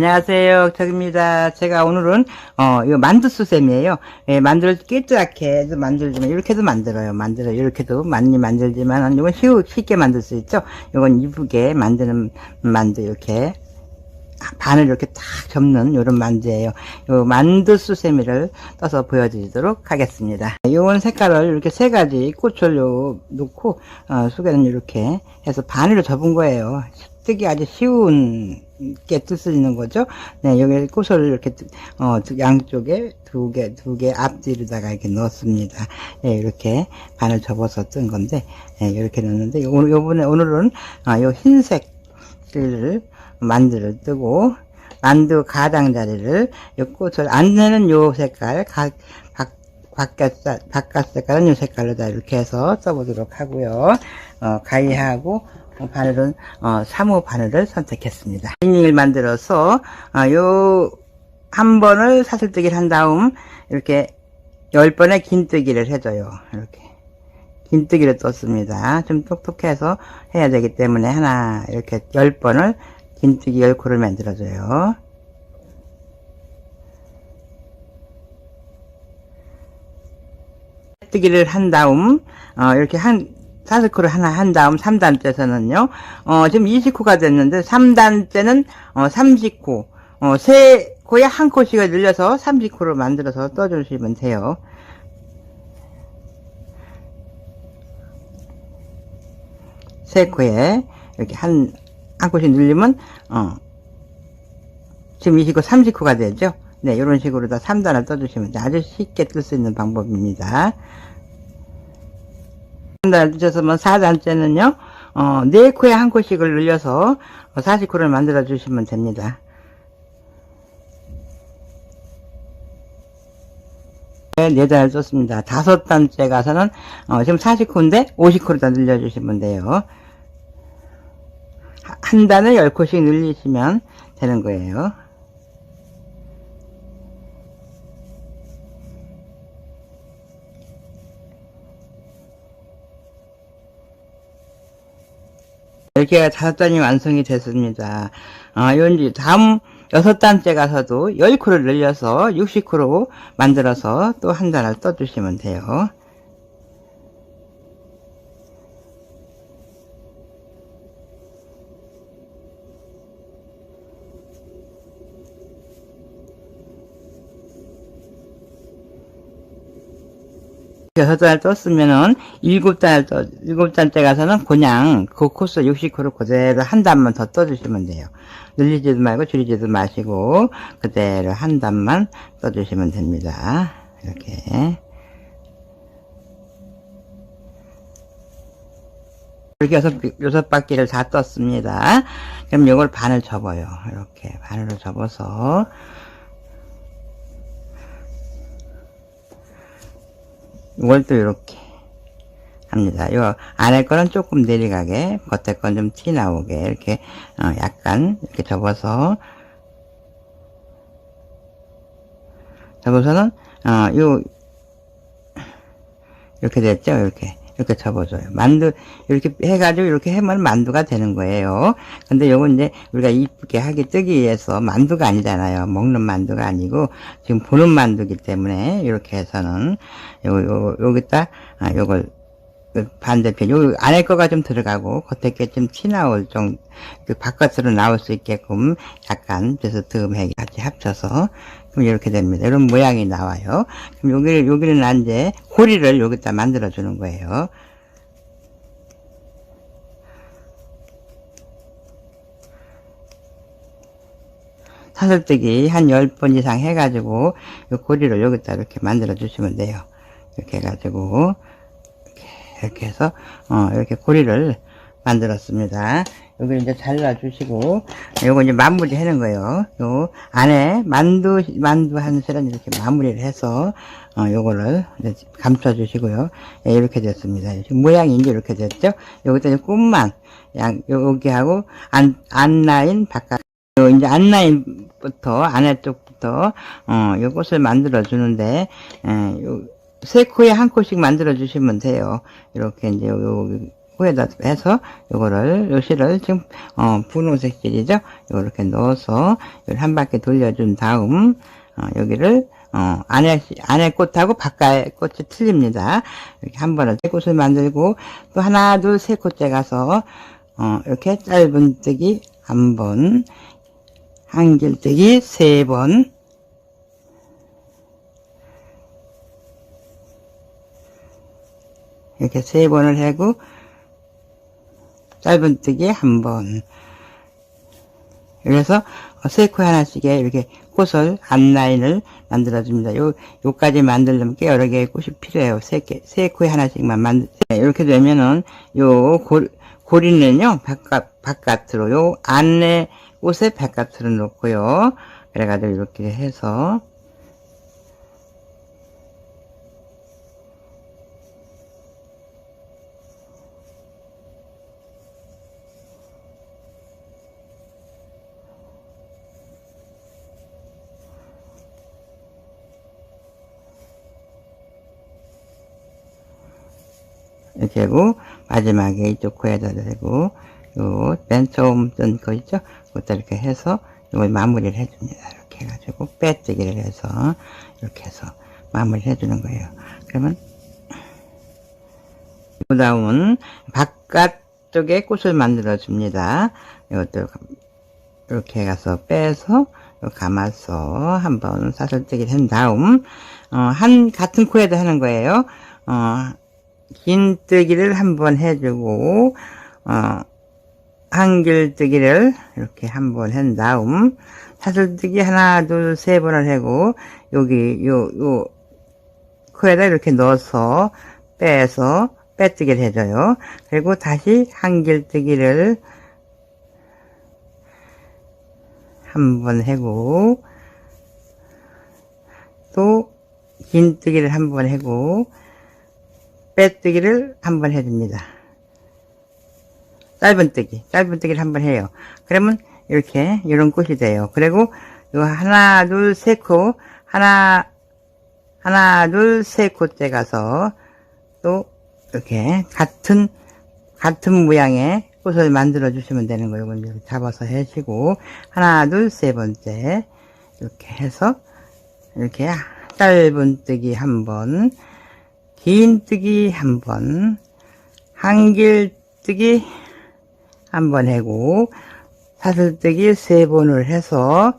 안녕하세요. 덕입니다. 제가 오늘은, 어, 이거 만두수셈이에요. 예, 만두를 깨끗하게 해도 만들지만, 이렇게도 만들어요. 만들어요. 이렇게도 많이 만들지만, 이건 쉬, 쉽게 만들 수 있죠. 이건 이쁘게 만드는 만두, 이렇게. 반을 이렇게 딱 접는 이런 만두예요. 요 만두 수세미를 떠서 보여드리도록 하겠습니다. 요건 색깔을 이렇게 세 가지 꽃을 요 놓고 어, 속에는 이렇게 해서 반으로 접은 거예요. 뜨기 아주 쉬운 게뜰수 있는 거죠. 네, 여기 꽃을 이렇게 어, 두- 양쪽에 두 개, 두 개 앞뒤로다가 이렇게 넣었습니다. 예, 이렇게 반을 접어서 뜬 건데, 예, 이렇게 넣었는데, 오늘, 요번에, 오늘은, 아, 요 흰색을 만두를 뜨고, 만두 가장자리를, 요 꽃을, 안내는 요 색깔, 가, 박, 바깥, 바깥 색깔은 요 색깔로 다 이렇게 해서 써보도록 하고요. 어, 가위하고, 어, 바늘은, 어, 3호 바늘을 선택했습니다. 리닝을 만들어서, 어, 요, 한 번을 사슬뜨기를 한 다음, 이렇게, 열 번의 긴뜨기를 해줘요. 이렇게. 긴뜨기를 떴습니다. 좀 똑똑해서 해야 되기 때문에 하나, 이렇게 열 번을 긴뜨기 열 코를 만들어줘요. 뜨기를 한 다음, 어, 이렇게 한, 사슬코를 하나 한 다음 3단째에서는요, 어, 지금 20코가 됐는데, 3단째는, 어, 30코, 어, 세 코에 한 코씩을 늘려서 30코로 만들어서 떠주시면 돼요. 세 코에, 이렇게 한, 한 코씩 늘리면, 어, 지금 20코, 30코가 되죠? 네, 이런 식으로 다 3단을 떠주시면. 아주 쉽게 뜰 수 있는 방법입니다. 3단을 뜨셔서 4단째는요, 어, 4코에 한 코씩을 늘려서 40코를 만들어 주시면 됩니다. 네 단을 썼습니다. 다섯 단째 가서는, 어, 지금 40코인데 50코로 다 늘려주시면 돼요. 하- 한 단을 10코씩 늘리시면 되는 거예요. 이렇게 다섯 단이 완성이 됐습니다. 아, 이제 다음 여섯 단째 가서도 10코를 늘려서 60코로 만들어서 또 한 단을 떠주시면 돼요. 여섯 단을 떴으면은 일곱 단을 떠, 일곱 단째 가서는 그냥 그 코스 60코를 그대로 한 단만 더 떠주시면 돼요. 늘리지도 말고 줄이지도 마시고 그대로 한 단만 떠주시면 됩니다. 이렇게. 이렇게 여섯, 여섯 바퀴를 다 떴습니다. 그럼 이걸 반을 접어요. 이렇게 반으로 접어서 이걸 또 이렇게 합니다. 요 안에 거는 조금 내려가게, 겉에 건 좀 티 나오게 이렇게 어, 약간 이렇게 접어서 접어서는 어, 요 이렇게 됐죠? 이렇게 이렇게 접어줘요. 만두 이렇게 해가지고 이렇게 하면 만두가 되는 거예요. 근데 요거 이제 우리가 이쁘게 하게 뜨기 위해서 만두가 아니잖아요. 먹는 만두가 아니고 지금 보는 만두기 때문에 이렇게 해서는 요, 요 여기다 아, 요걸 그 반대편 요 안에 거가 좀 들어가고 겉에 게좀티 나올 정도 그 바깥으로 나올 수 있게끔 약간 그래서 듬하게 같이 합쳐서 그럼 이렇게 됩니다. 이런 모양이 나와요. 그럼 여기를 여기는 이제 고리를 여기다 만들어 주는 거예요. 사슬뜨기 한 10번 이상 해가지고 이 고리를 여기다 이렇게 만들어 주시면 돼요. 이렇게 해가지고 이렇게, 해서 어, 이렇게 고리를 만들었습니다. 여기 이제 잘라 주시고 요거 이제 마무리 하는 거예요. 요 안에 만두 만두 한 실은 이렇게 마무리를 해서 어, 요거를 감싸 주시고요. 예, 이렇게 됐습니다. 모양이 이제 이렇게 됐죠. 여기다 이제 꿈만 양 여기 하고 안 안라인 바깥 요 이제 안라인부터 안에 쪽부터 어, 요 꽃을 만들어 주는데 에, 요, 세 코에 한 코씩 만들어 주시면 돼요. 이렇게 이제 요, 요 코에다 해서 요거를 요 실을 지금 어 분홍색 실이죠 요거 이렇게 넣어서 한 바퀴 돌려준 다음 어, 여기를 어 안에 안에 꽃하고 바깥 꽃이 틀립니다 이렇게 한 번은 세 꽃을 만들고 또 하나 둘 세 꽃째 가서 어 이렇게 짧은 뜨기 한 번 한길뜨기 세 번 이렇게 세 번을 하고 짧은뜨기 한 번. 그래서 세코 하나씩에 이렇게 꽃을 앞라인을 만들어줍니다. 요, 요까지 만들려면 꽤 여러 개의 꽃이 필요해요. 세 개, 세 코에 하나씩만 만들, 네, 이렇게 되면은 요 고, 고리는요, 바깥, 바깥으로, 요 안에 꽃에 바깥으로 놓고요. 그래가지고 이렇게 해서 이렇게 하고 마지막에 이쪽 코에다 대고 요 맨 처음 뜬 거 있죠? 그것도 이렇게 해서 이걸 마무리를 해줍니다. 이렇게 해가지고 빼뜨기를 해서 이렇게 해서 마무리를 해주는 거예요. 그러면 그 다음은 바깥쪽에 꽃을 만들어 줍니다. 이것도 이렇게 가서 빼서 감아서 한번 사슬뜨기를 한 다음 어, 한 같은 코에다 하는 거예요. 어, 긴뜨기를 한번 해주고 어, 한길뜨기를 이렇게 한번 한 다음 사슬뜨기 하나 둘 세 번을 하고 여기 요 요 코에다 이렇게 넣어서 빼서 빼뜨기를 해줘요. 그리고 다시 한길뜨기를 한번 하고 또 긴뜨기를 한번 하고 빼뜨기를 한번 해줍니다. 짧은뜨기, 짧은뜨기를 한번 해요. 그러면 이렇게 이런 꽃이 돼요. 그리고 요 하나, 둘, 세 코, 하나, 하나, 둘, 세 코째 가서 또 이렇게 같은 같은 모양의 꽃을 만들어 주시면 되는 거예요. 이렇게 잡아서 해시고 하나, 둘, 세 번째 이렇게 해서 이렇게 짧은뜨기 한 번, 긴뜨기 한 번, 한길뜨기 한번 하고 사슬뜨기 세 번을 해서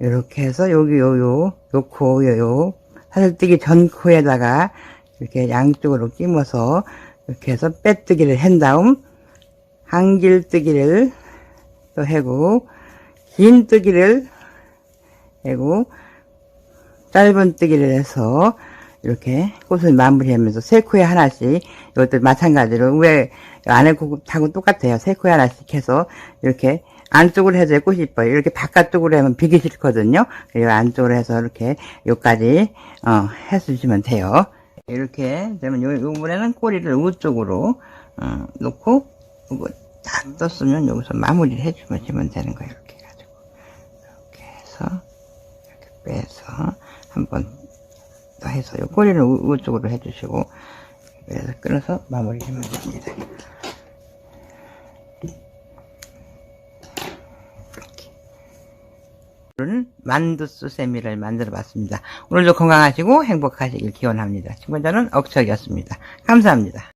이렇게 해서 여기 요요 요코 요요 사슬뜨기 전 코에다가 이렇게 양쪽으로 끼워서 이렇게 해서 빼뜨기를 한 다음 한길뜨기를 또 하고 긴뜨기를 하고 짧은뜨기를 해서 이렇게 꽃을 마무리하면서 세 코에 하나씩 이것도 마찬가지로 위에 안에 코하고 똑같아요. 세 코에 하나씩 해서 이렇게 안쪽으로 해서 꽃이 이뻐요. 이렇게 바깥쪽으로 하면 비기 싫거든요. 그리고 안쪽으로 해서 이렇게 요까지 어, 해주시면 돼요. 이렇게 되면 요, 요번에는 꼬리를 우쪽으로 어, 놓고 이거 딱 떴으면 여기서 마무리를 해주면 되는 거예요. 이렇게 해가지고 이렇게 해서 이렇게 빼서 한번 더 해서 요 꼬리를 우, 우쪽으로 해주시고 그래서 끊어서 마무리하면 됩니다. 오늘은 만두수 세미를 만들어 봤습니다. 오늘도 건강하시고 행복하시길 기원합니다. 친구자는 억척이었습니다. 감사합니다.